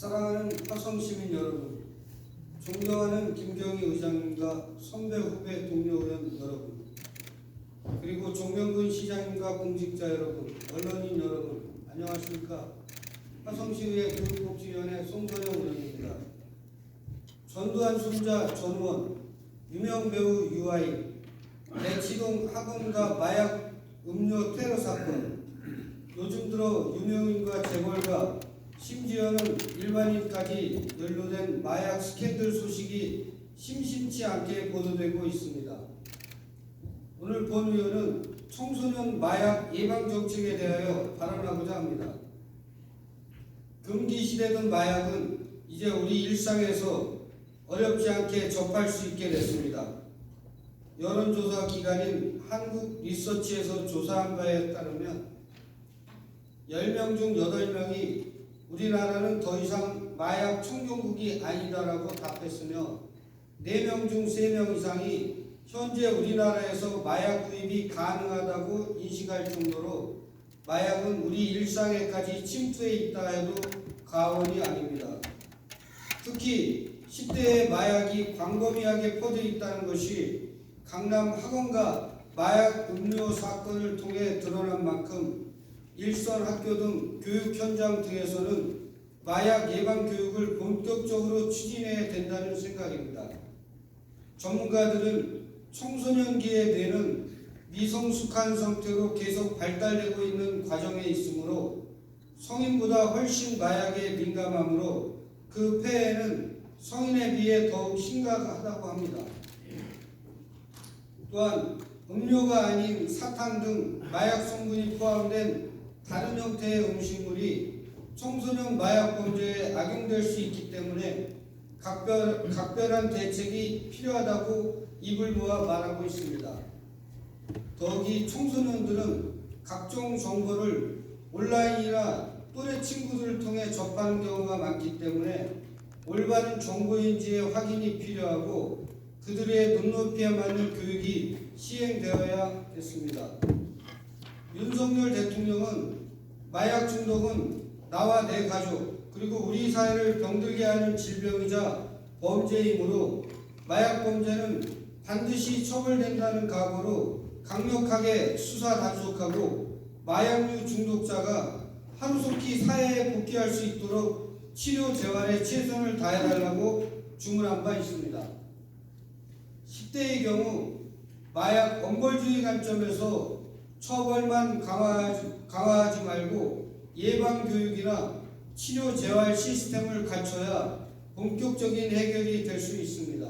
사랑하는 화성시민 여러분, 존경하는 김경희 의장님과 선배 후배 동료 의원 여러분, 그리고 종명근 시장님과 공직자 여러분, 언론인 여러분, 안녕하십니까? 화성시의회 교육복지위원회 송선영 의원입니다. 전두환 손자 전우원, 유명 배우 유아인, 대치동 학원과 마약 음료 테러 사건, 요즘 들어 유명인과 재벌가 심지어는 일반인까지 연루된 마약 스캔들 소식이 심심치 않게 보도되고 있습니다. 오늘 본 의원은 청소년 마약 예방 정책에 대하여 발언하고자 합니다. 금기시되던 마약은 이제 우리 일상에서 어렵지 않게 접할 수 있게 됐습니다. 여론조사 기관인 한국 리서치에서 조사한 바에 따르면 10명 중 8명이 우리나라는 더 이상 마약 청정국이 아니다라고 답했으며 4명 중 3명 이상이 현재 우리나라에서 마약 구입이 가능하다고 인식할 정도로 마약은 우리 일상에까지 침투해 있다 해도 과언이 아닙니다. 특히 10대의 마약이 광범위하게 퍼져 있다는 것이 강남 학원가 마약 음료 사건을 통해 드러난 만큼 일선 학교 등 교육 현장 등에서는 마약 예방 교육을 본격적으로 추진해야 된다는 생각입니다. 전문가들은 청소년기에 되는 미성숙한 상태로 계속 발달되고 있는 과정에 있으므로 성인보다 훨씬 마약에 민감하므로 그 폐해는 성인에 비해 더욱 심각하다고 합니다. 또한 음료가 아닌 사탕 등 마약 성분이 포함된 다른 형태의 음식물이 청소년 마약 범죄에 악용될 수 있기 때문에 각별, 각별한 대책이 필요하다고 입을 모아 말하고 있습니다. 더욱이 청소년들은 각종 정보를 온라인이나 또래 친구들을 통해 접하는 경우가 많기 때문에 올바른 정보인지의 확인이 필요하고 그들의 눈높이에 맞는 교육이 시행되어야 했습니다. 윤석열 대통령은 마약 중독은 나와 내 가족 그리고 우리 사회를 병들게 하는 질병이자 범죄이므로 마약 범죄는 반드시 처벌된다는 각오로 강력하게 수사 단속하고 마약류 중독자가 하루속히 사회에 복귀할 수 있도록 치료 재활에 최선을 다해달라고 주문한 바 있습니다. 10대의 경우 마약 엄벌주의 관점에서 처벌만 강화하지, 강화하지 말고 예방 교육이나 치료 재활 시스템을 갖춰야 본격적인 해결이 될 수 있습니다.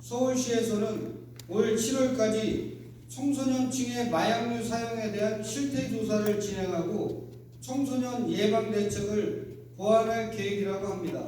서울시에서는 올 7월까지 청소년층의 마약류 사용에 대한 실태 조사를 진행하고 청소년 예방 대책을 보완할 계획이라고 합니다.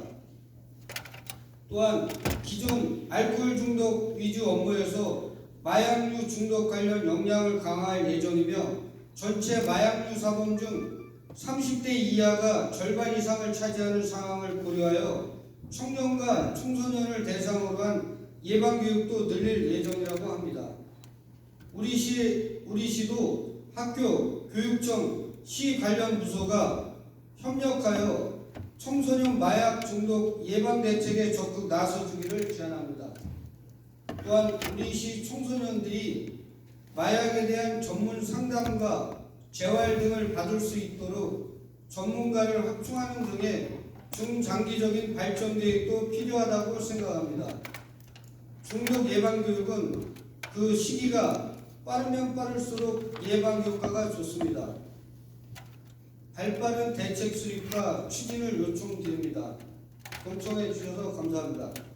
또한 기존 알코올 중독 위주 업무에서 마약류 중독 관련 역량을 강화할 예정이며 전체 마약류 사범 중 30대 이하가 절반 이상을 차지하는 상황을 고려하여 청년과 청소년을 대상으로 한 예방 교육도 늘릴 예정이라고 합니다. 우리 시 우리 시도 학교, 교육청, 시 관련 부서가 협력하여 청소년 마약 중독 예방 대책에 적극 나서주기를 제안합니다. 또한 우리 시 청소년들이 마약에 대한 전문 상담과 재활 등을 받을 수 있도록 전문가를 확충하는 등의 중장기적인 발전 계획도 필요하다고 생각합니다. 중독 예방 교육은 그 시기가 빠르면 빠를수록 예방 효과가 좋습니다. 발빠른 대책 수립과 추진을 요청드립니다. 경청해 주셔서 감사합니다.